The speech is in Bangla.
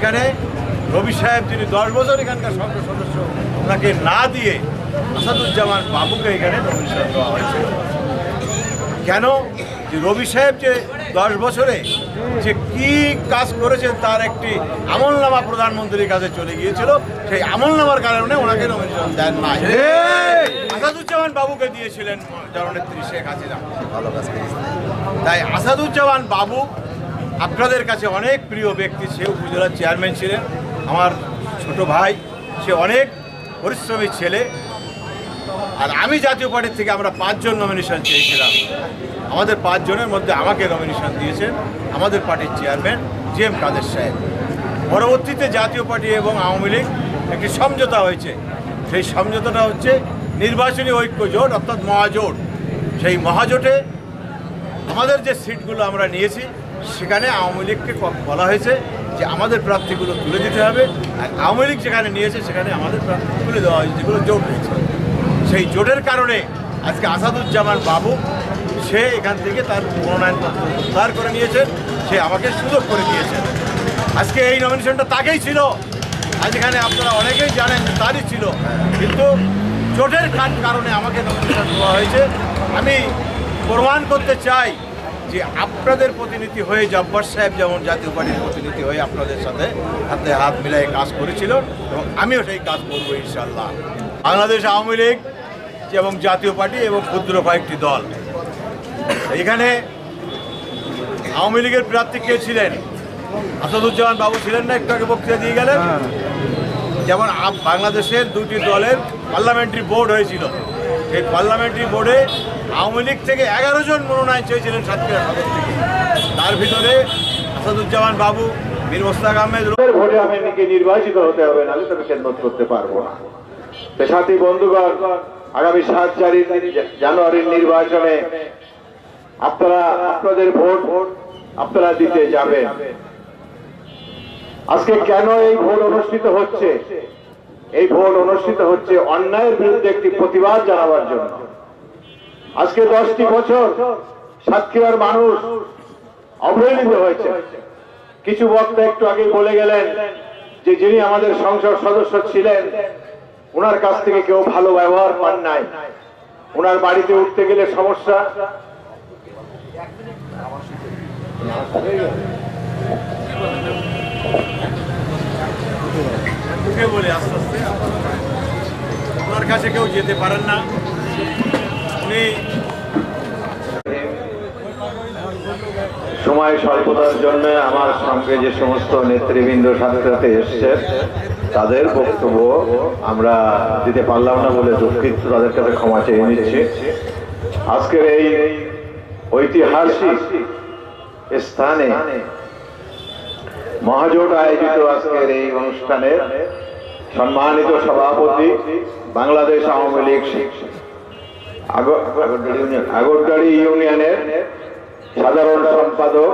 সেখানে রবি সাহেব যিনি দশ বছর এখানকার সংসদ সদস্য ওনাকে না দিয়ে আসাদুজ্জামান বাবুকে এখানে নমিনেশন দেওয়া হয়েছিল কেন? যে রবি সাহেব যে দশ বছরে যে কি কাজ করেছেন তার একটি আমলনামা প্রধানমন্ত্রীর কাছে চলে গিয়েছিল সেই আমলনামার কারণে ওনাকে নমিনেশন দেন নাই। আসাদুজ্জামান বাবুকে দিয়েছিলেন জননেত্রী শেখ হাসিনা। তাই আসাদুজ্জামান বাবু আপনাদের কাছে অনেক প্রিয় ব্যক্তি সে উপজেলার চেয়ারম্যান ছিলেন, আমার ছোট ভাই, সে অনেক পরিশ্রমী ছেলে। আর আমি জাতীয় পার্টির থেকে আমরা পাঁচজন নমিনেশন চেয়েছিলাম। আমাদের পাঁচজনের মধ্যে আমাকে নমিনেশন দিয়েছেন আমাদের পার্টির চেয়ারম্যান জি এম কাদের সাহেব। পরবর্তীতে জাতীয় পার্টি এবং আওয়ামী লীগ একটি সমঝোতা হয়েছে। সেই সমঝোতাটা হচ্ছে নির্বাচনী ঐক্য জোট অর্থাৎ মহাজোট। সেই মহাজোটে আমাদের যে সিটগুলো আমরা নিয়েছি সেখানে আওয়ামী লীগকে বলা হয়েছে যে আমাদের প্রার্থীগুলো তুলে দিতে হবে। আর আওয়ামী লীগ যেখানে নিয়েছে, সেখানে আমাদের প্রার্থী তুলে দেওয়া হয়েছে যেগুলো জোট হয়েছে সেই জোটের কারণে আজকে আসাদুজ্জামান বাবু, সে এখান থেকে তার মনোনয়নপত্র উদ্ধার করে নিয়েছেন। সে আমাকে সুযোগ করে দিয়েছেন। আজকে এই নমিনেশনটা তাকেই ছিল। আজ এখানে আপনারা অনেকেই জানেন তারই ছিল। কিন্তু জোটের কার- কারণে আমাকে নমিনেশন দেওয়া হয়েছে। আমি প্রমাণ করতে চাই যে আপনাদের প্রতিনিধি হয়ে জব্বার সাহেব যেমন জাতীয় পার্টির প্রতিনিধি হয়ে আপনাদের সাথে হাতে হাত মিলাই কাজ করেছিল এবং আমিও সেই কাজ করব ইনশাল্লাহ বাংলাদেশ আওয়ামী লীগ এবং জাতীয় পার্টি এবং ক্ষুদ্র কয়েকটি দল। এখানে আওয়ামী লীগের প্রার্থী কে ছিলেন? আসাদুজ্জামান বাবু ছিলেন না একটু আগে বক্তৃতা দিয়ে গেলেন। যেমন আপ- বাংলাদেশের দুটি দলের পার্লামেন্টারি বোর্ড হয়েছিল। সেই পার্লামেন্টারি বোর্ডে আওয়ামী লীগ থেকে এগারো জন মনোনয়ন চেয়েছিলেন সাতক্ষীরা সদর থেকে। তার ভিতরে আসাদুজ্জামান বাবু, মীর মোস্তাক আহমেদ ভোটে আমাকে নির্বাচিত হতে হবে, নাহলে তবে খেদমত করতে পারব না। সাথী বন্ধুগণ, আগামী সাত চারি জানুয়ারির নির্বাচনে আপনারা, আপনাদের ভোট আপনারা দিতে যাবেন। আজকে কেন এই ভোট অনুষ্ঠিত হচ্ছে? এই ভোট অনুষ্ঠিত হচ্ছে অন্যায়ের বিরুদ্ধে একটি প্রতিবাদ জানাবার জন্য। আজকে দশটি বছর সাতক্ষীরার মানুষ অবহেলিত হয়েছে। কিছু বক্তা একটু আগে বলে গেলেন যে যিনি আমাদের সংসদ সদস্য ছিলেন ওনার কাছ থেকে কেউ ভালো ব্যবহার পান নাই। ওনার বাড়িতে উঠতে গেলে সমস্যা? বলে আস্তে আস্তে। ওনার কাছে কেউ যেতে পারেন না। সময় স্বল্পতার জন্য আমার সঙ্গে যে সমস্ত নেতৃবৃন্দ সাথে এসছে, তাদের বক্তব্য আমরা দিতে পারলাম না বলে দুঃখিত, তাদের কাছে ক্ষমা চেয়ে নিচ্ছি। আজকের এই ঐতিহাসিক স্থানে মহাজোট আয়োজিত আজকের এই অনুষ্ঠানে সম্মানিত সভাপতি বাংলাদেশ আওয়ামী লীগ আগরদাড়ি ইউনিয়নের সাধারণ সম্পাদক